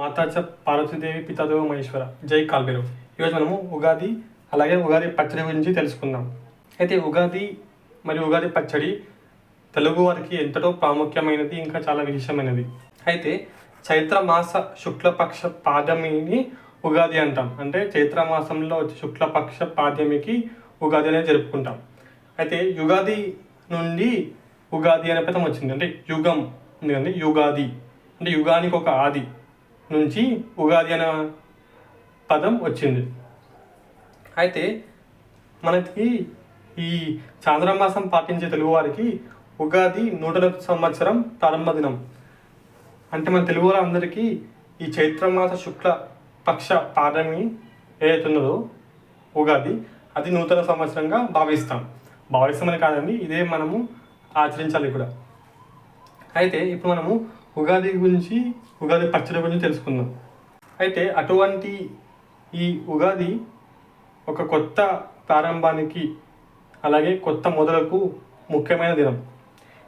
మాతాచ పార్వతీదేవి పితాదేవ మహేశ్వర. జై కాల్బేరు. ఈరోజు మనము ఉగాది అలాగే ఉగాది పచ్చడి గురించి తెలుసుకుందాం. అయితే ఉగాది మరియు ఉగాది పచ్చడి తెలుగు వారికి ఎంతటో ప్రాముఖ్యమైనది ఇంకా చాలా విశేషమైనది. అయితే చైత్ర మాస శుక్లపక్ష పాదమిని ఉగాది అంటాం. అంటే చైత్ర మాసంలో వచ్చే శుక్లపక్ష పాదమికి ఉగాది అనేది జరుపుకుంటాం. అయితే యుగాది నుండి ఉగాది అనే పదం వచ్చింది. అంటే యుగం ఉంది యుగాది. అంటే యుగానికి ఒక ఆది. నుంచి ఉగాది అనే పదం వచ్చింది. అయితే మనకి ఈ చాంద్రమాసం పాటించే తెలుగువారికి ఉగాది నూతన సంవత్సరం ప్రారంభ దినం. అంటే మన తెలుగు వారందరికీ ఈ చైత్రమాస శుక్ల పక్ష పాఠమి ఏదైతున్నదో ఉగాది అది నూతన సంవత్సరంగా భావిస్తాం. భావిస్తామని కాదండి ఇదే మనము ఆచరించాలి కూడా. అయితే ఇప్పుడు మనము ఉగాది గురించి ఉగాది పచ్చడి గురించి తెలుసుకుందాం. అయితే అటువంటి ఈ ఉగాది ఒక కొత్త ప్రారంభానికి అలాగే కొత్త మొదలకు ముఖ్యమైన దినం.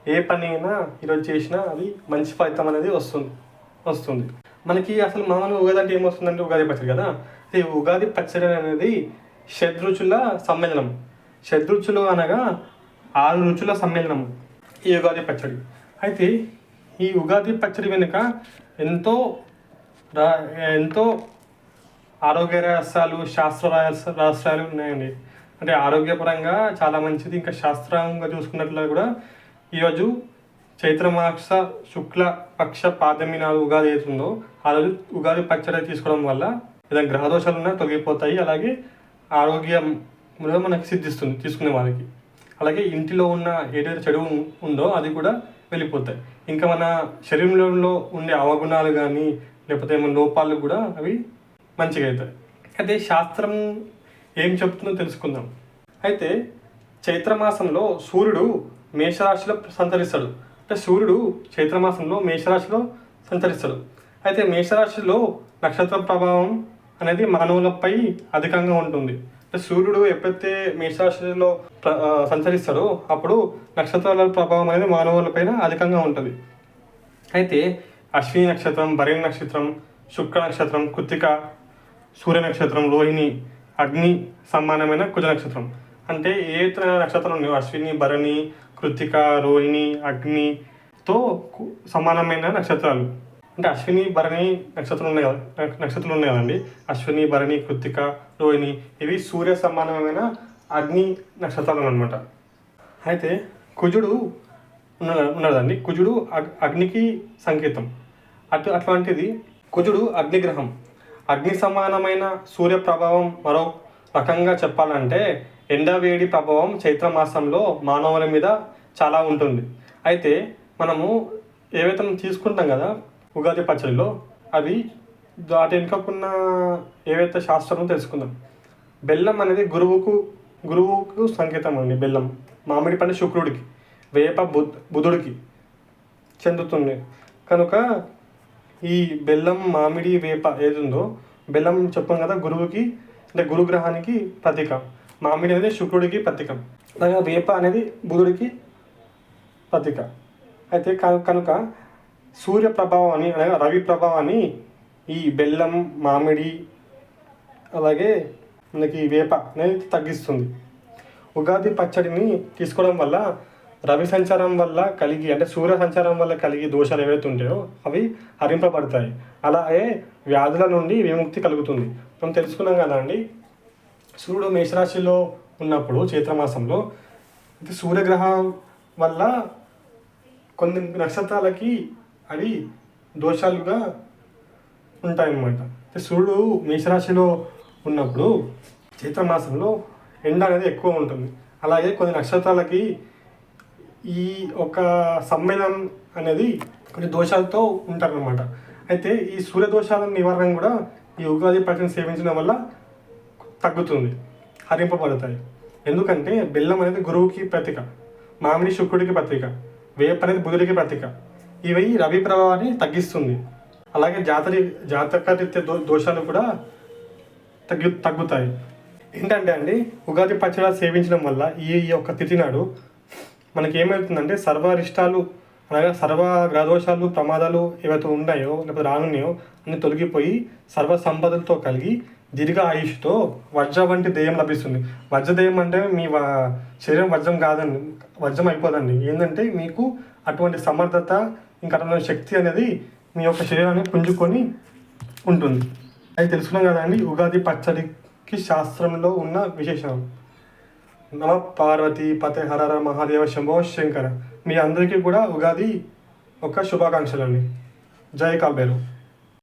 ఏ పని అయినా ఈరోజు చేసినా అది మంచి ఫలితం అనేది వస్తుంది వస్తుంది. మనకి అసలు మామూలుగా ఉగాది అంటే ఏమొస్తుందంటే ఉగాది పచ్చడి కదా. ఈ ఉగాది పచ్చడి అనేది షడ్రుచుల సమ్మేళనం. షడ్రుచులు అనగా ఆరు రుచుల సమ్మేళనం ఈ ఉగాది పచ్చడి. అయితే ఈ ఉగాది పచ్చడి వెనుక ఎంతో రా ఎంతో ఆరోగ్య రహస్యాలు శాస్త్ర రహస్యాలు ఉన్నాయండి. అంటే ఆరోగ్యపరంగా చాలా మంచిది. ఇంకా శాస్త్రంగా చూసుకున్నట్లు కూడా ఈరోజు చైత్రమాస శుక్ల పక్ష పాదమి నాడు ఉగాది అవుతుందో ఆ రోజు ఉగాది పచ్చడి తీసుకోవడం వల్ల ఏదైనా గ్రహదోషాలు ఉన్నా తొలగిపోతాయి. అలాగే ఆరోగ్యం మనకు సిద్ధిస్తుంది తీసుకునే వాళ్ళకి. అలాగే ఇంటిలో ఉన్న ఏదైతే చెడు ఉందో అది కూడా వెళ్ళిపోతాయి. ఇంకా మన శరీరంలో ఉండే అవగుణాలు కానీ లేకపోతే ఏమైనా లోపాలు కూడా అవి మంచిగా అవుతాయి. అయితే శాస్త్రం ఏం చెప్తుందో తెలుసుకుందాం. అయితే చైత్రమాసంలో సూర్యుడు మేషరాశిలో సంచరిస్తాడు. అంటే సూర్యుడు చైత్రమాసంలో మేషరాశిలో సంచరిస్తాడు. అయితే మేషరాశిలో నక్షత్ర ప్రభావం అనేది మానవులపై అధికంగా ఉంటుంది. సూర్యుడు ఎప్పుడైతే మేషరాశిలో సంచరిస్తాడో అప్పుడు నక్షత్రాల ప్రభావం అనేది మానవులపైన అధికంగా ఉంటుంది. అయితే అశ్విని నక్షత్రం భరణి నక్షత్రం శుక్ర నక్షత్రం కృత్తిక సూర్య నక్షత్రం రోహిణి అగ్ని సమానమైన కుజ నక్షత్రం. అంటే ఏ నక్షత్రాలు ఉన్నాయో అశ్విని భరణి కృత్తిక రోహిణి అగ్నితో కు- సమానమైన నక్షత్రాలు. అంటే అశ్విని భరణి నక్షత్రం ఉన్నాయి కదా నక్షత్రాలు ఉన్నాయి కదండి. అశ్విని భరణి కృత్తిక రోహిణి ఇవి సూర్య సమానమైన అగ్ని నక్షత్రాలు అనమాట అయితే కుజుడు ఉన్నదండి. కుజుడు అగ్- అగ్నికి సంకేతం. అటు అట్లాంటిది కుజుడు అగ్నిగ్రహం. అగ్ని సమానమైన సూర్య ప్రభావం మరో రకంగా చెప్పాలంటే ఎండవేడి ప్రభావం చైత్రమాసంలో మానవుల మీద చాలా ఉంటుంది. అయితే మనము ఏవైతే మనం తీసుకుంటాం కదా ఉగాది పచ్చడిలో అవి వాటి వెనుకకున్న ఏవైతే శాస్త్రం తెలుసుకుందాం. బెల్లం అనేది గురువుకు గురువుకు సంకేతం అండి బెల్లం. మామిడి పండు శుక్రుడికి వేప బుద్ బుధుడికి చెందుతుంది. కనుక ఈ బెల్లం మామిడి వేప ఏది ఉందో బెల్లం చెప్పాం కదా గురువుకి అంటే గురుగ్రహానికి ప్రతీక. మామిడి అనేది శుక్రుడికి ప్రతీక. అలాగే వేప అనేది బుధుడికి ప్రతీక. అయితే కను- కనుక సూర్య ప్రభావాన్ని అనగా రవి ప్రభావాన్ని ఈ బెల్లం మామిడి అలాగే మనకి వేప అనేది తగ్గిస్తుంది. ఉగాది పచ్చడిని తీసుకోవడం వల్ల రవి సంచారం వల్ల కలిగి అంటే సూర్య సంచారం వల్ల కలిగి దోషాలు ఏవైతే ఉంటాయో అవి హరింపబడతాయి. అలాగే వ్యాధుల నుండి విముక్తి కలుగుతుంది. మనం తెలుసుకున్నాం కదా అండి సూర్యుడు మేషరాశిలో ఉన్నప్పుడు చైత్రమాసంలో ఇది సూర్యగ్రహం వల్ల కొన్ని నక్షత్రాలకి అవి దోషాలుగా ఉంటాయన్నమాట. సూర్యుడు మేషరాశిలో ఉన్నప్పుడు చైత్రమాసంలో ఎండ అనేది ఎక్కువ ఉంటుంది. అలాగే కొన్ని నక్షత్రాలకి ఈ ఒక సమ్మేళనం అనేది కొన్ని దోషాలతో ఉంటారనమాట అయితే ఈ సూర్య దోషాల నివారణ కూడా ఈ ఉగాది పచ్చడిని సేవించడం వల్ల తగ్గుతుంది హరింపబడతాయి. ఎందుకంటే బెల్లం అనేది గురువుకి ప్రతీక మామిడి శుక్రుడికి ప్రతీక వేప అనేది బుధుడికి ప్రతీక. ఇవి రవి ప్రభావాన్ని తగ్గిస్తుంది. అలాగే జాతరి జాతకరీత్య దో దోషాలు కూడా తగ్గు తగ్గుతాయి. ఏంటంటే అండి ఉగాది పచ్చడి సేవించడం వల్ల ఈ యొక్క తిథి నాడు మనకి ఏమవుతుందంటే సర్వరిష్టాలు అనగా సర్వ గ్రహదోషాలు ప్రమాదాలు ఏవైతే ఉన్నాయో లేకపోతే రానున్నాయో అన్ని తొలగిపోయి సర్వ సంపదలతో కలిగి దీర్ఘ ఆయుష్తో వజ్ర వంటి దెయ్యం లభిస్తుంది. వజ్ర దెయ్యం అంటే మీ వ- శరీరం వజ్రం కాదండి వజ్రం అయిపోదండి. ఏంటంటే మీకు అటువంటి సమర్థత ఇంకా అటువంటి శక్తి అనేది మీ యొక్క శరీరాన్ని పుంజుకొని ఉంటుంది. అది తెలుసుకున్నాం కదండి ఉగాది పచ్చడికి శాస్త్రంలో ఉన్న విశేషం నమ పార్వతి పతే హరర మహాదేవ శంభో శంకర. మీ అందరికీ కూడా ఉగాది ఒక శుభాకాంక్షలు అండి. జై కాల్బేరు